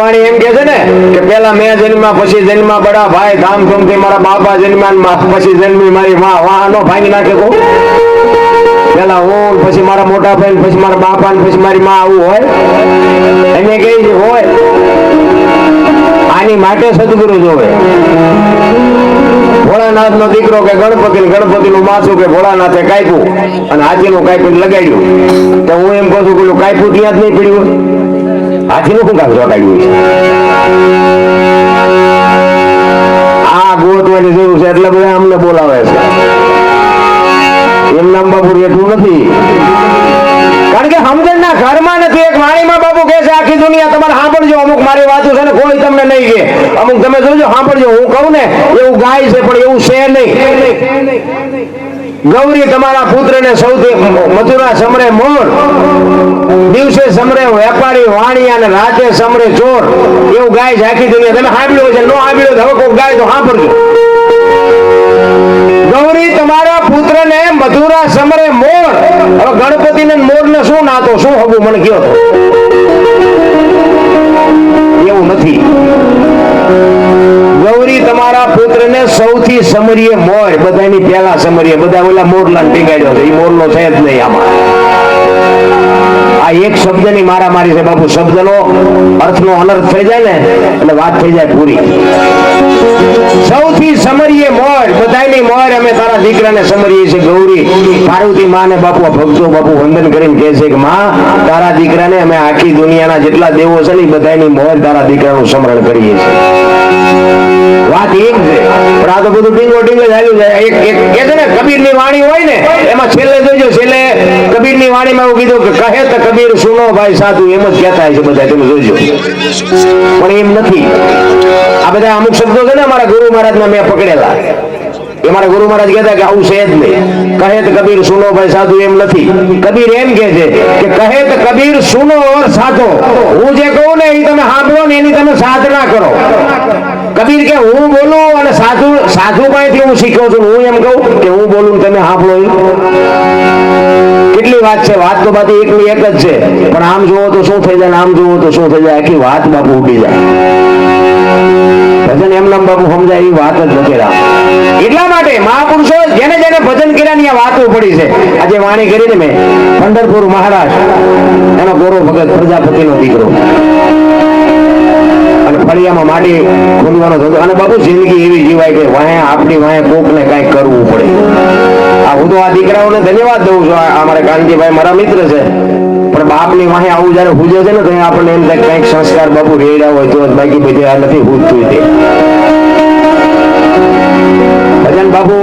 વાણી એમ કે છે ને કે પેલા મેં જન્મા પછી જન્મ બડા ભાઈ ધામધૂમથી મારા બાપા જન્મ્યા પછી જન્મી મારી માં. વાહનો ભાંગી નાખે કો પેલા હું પછી મારા મોટા ભાઈ પછી મારા બાપા ને પછી મારી માં આવું હોય. એને કઈ હોય. આની માટે સદગુરુ જોવે. ભોળાનાથ નો દીકરો કે ગણપતિ ગણપતિ નું માથું કે ભોળાનાથે કાપ્યું અને હાથી નું કાપ્યું લગાડ્યું. તો હું એમ કહું છું ઓલું કાપ્યું ત્યાં જ નહીં પડ્યું. હાથી નું શું કામ ચોટાડ્યું છે? આ ગોતવાની જરૂર છે એટલે બધા અમને બોલાવે છે. એમ નામ બાપુ એટલું નથી. કારણ કે સમજણ ના ઘરમાં નથી, એક વાણીમાં બાપુ કહે છે, આખી દુનિયા તમારે સાંભળજો, અમુક મારી વાતો છે ને કોઈ તમને નહીં કે અમુક તમે જોજો, સાંભળજો, હું કહું ને, એવું ગાય છે, પણ એવું છે નહીં. ગૌરી તમારા પુત્રને સૌથી મધુરા સમરે મોર, દિવસે સમરે વેપારી વાણી અને રાતે સમરે ચોર. એવું ગાય છે આખી દુનિયા. તમે સાંભળ્યું છે નો સાંભળ્યું હવે કોઈ ગાય તો સાંભળજો ગૌરી તમારા પુત્રને મધુરા સમરે મોર. હવે ગણપતિને મોરને શું નાતો? શું હબું મને કયો પુત્રને સૌથી સમરીએ મોર, બધાની પહેલા સમરીએ બધા ઓલા મોરલા ભીગાડ્યો છે એ મોરનો છે જ નહીં આમાં. આ એક શબ્દની મારામારી છે બાપુ. શબ્દનો અર્થનો અનર્થ થઈ જાય ને, એટલે વાત થઈ જાય પૂરી. સૌથી સમરીએ મોર બધાની મોર અમે તારા દીકરાને સમરીએ છે ગૌરી. પાર્વતી માને બાપુ ભક્તો બાપુ વંદન કરીને કહે છે કે, માં, તારા દીકરાને અમે આખી દુનિયાના જેટલા દેવો છે ને બધાની મોર તારા દીકરાનું સ્મરણ કરીએ છીએ. વાત એક છે, પણ આ તો બધું ડીંગો ડીંગો જ જાય એક એક, કે છે ને, કબીરની વાણી હોય ને, એમાં છેલ્લે જોજો, છેલ્લે કબીરની વાણીમાં એવું કીધું કે, કહે તો કબીર સુનો ભાઈ સાધુ એમ જ કહેતા છે બધા, તમે જોજો. પણ એમ નથી. આ બધા અમુક શબ્દો છે ને અમારા ગુરુ મહારાજના મેં પકડેલા. એ મારા ગુરુ મહારાજ કહેતા કે આવું છે જ નહીં. કહે તો કબીર સુનો ભાઈ સાધુ એમ નથી. કબીર એમ કહે છે કે કહે તો કબીર સુનો ઓર સાધો. હું જે કહું ને એ તમે સાંભળો ને એની તમે સાધના કરો. કબીર કે હું બોલું અને સાધુ સાધુ પાસેથી હું શીખ્યો છું હું એમ કહું કે હું બોલું તમે સાંભળો. કેટલી વાત છે, વાત તો બધી એકની એક જ છે. પણ આમ જુઓ તો શું થઈ જાય આમ જુઓ તો શું થઈ જાય, આખી વાત બાપુ ઉડી જાય. ભજન એમ બાપુ સમજાય, એવી વાત જ વગેરા એટલા માટે મહાપુરુષો જેને જેને ભજન કર્યાની આ વાતો પડી છે, આજે વાણી કરીને મેં પંઢરપુર મહારાષ્ટ્ર એનો ગૌરવ ભગત પ્રજાપતિનો દીકરો. અને ફળિયામાં માટી ખોલવાનો થતો અને બાપુ જિંદગી એવી જીવાય કે વાહે આપણી વાહે કોકને કઈ કરવું પડે. હું તો આ દીકરાઓને ધન્યવાદ દઉં છું. અમારા કાનજીભાઈ મારા મિત્ર છે. પણ બાપની વાહે આવું જયારે હુજે છે ને તો આપણને એમ થાય કંઈક સંસ્કાર બાપુ રેડ્યા હોય તો બાકી બધી આ નથી હુજતું ભજન બાપુ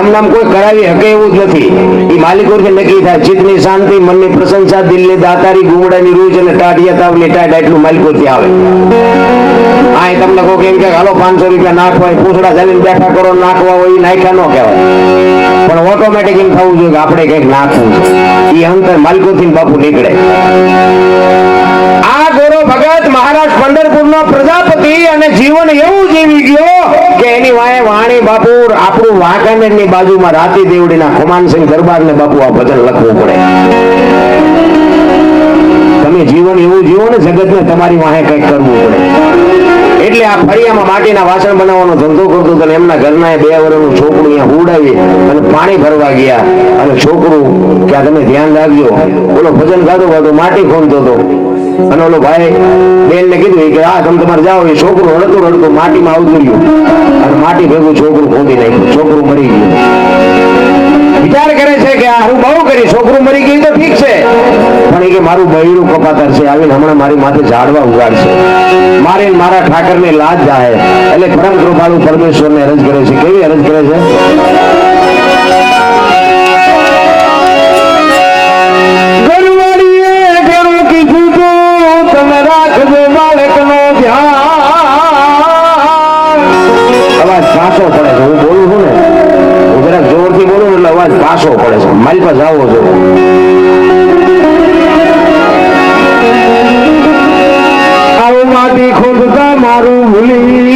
એમ નામ કોઈ કરાવી શકે એવું જ નથી. એ માલિકોથી નક્કી થાય, ચિત્તની શાંતિ, મનની પ્રશંસા, દિલની દાતારી, ગુમડાની રૂજ અને ટાઢિયા તાવની ટાઢ એટલું માલિકોથી આવે. આ તમને કહો કેમ કે હાલો, પાંચસો રૂપિયા નાખવા પૂછડા ચાલીને બેઠા કરો, નાખવા હોય નાખ્યા ન કહેવાય. પણ ઓટોમેટિક એમ થવું જોઈએ કે આપણે કંઈક નાખવું એ અંતર માલિકોથી બાપુ નીકળે. આ ગોરો ભગત મહારાજ પંઢરપુરનો પ્રજાપતિ અને જીવન એવું જીવી ગયો કે એની વાય વાણી બાપુ આપણું વાંકાનેરની બાજુમાં રાતી દેવડીના ખુમાનસિંહ દરબારને બાપુ આ ભજન લખવું પડે. તમે જીવન એવું જીવો ને જગતને તમારી વાહે કંઈક કરવું પડે. એટલે આ ફળિયામાં માટીના વાસણ બનાવવાનો ધંધો કરતો હતો એમના ઘરના બે વર્ષનું છોકરું અહીંયા ઉડાવી અને પાણી ભરવા ગયા. અને છોકરું કે આ તમે ધ્યાન રાખજો. ઓલો ભજન ગાતો ગાતો માટી ખોલતો હતો. અને ઓલો ભાઈ બેન ને કીધું કે આ તમે તમારે જાઓ. એ છોકરું રડતું રડતું માટીમાં આવતું ગયું અને માટી ભેગું છોકરું ખોદી નાખ્યું. છોકરું મરી ગયું. વિચાર કરે છે કે આ હું બહુ કરી. છોકરું મરી ગયું તો ઠીક છે. મારું બૈરું કપાતર છે, આવીને હમણાં મારી માથે ઝાડવા ઉગાડશે. મારે મારા ઠાકરને લાજ જાય એટલે પરમ કૃપાળુ પરમેશ્વરને અરજ કરે છે. કેવી અરજ કરે છે? પાછો પડે છે. હું બોલું છું જરાક જોરથી બોલું એટલે અવાજ પાછો પડે છે. મારી પાસે આવો છો. મારું ભૂલી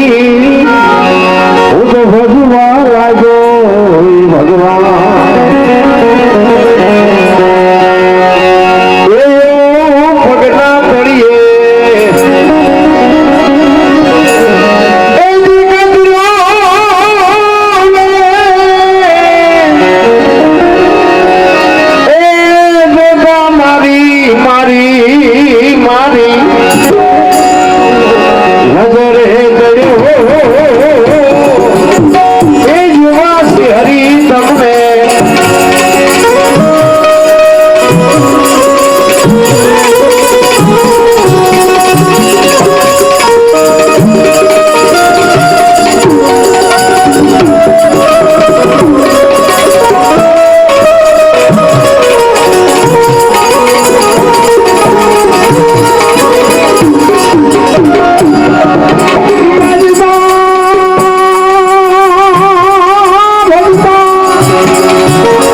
Música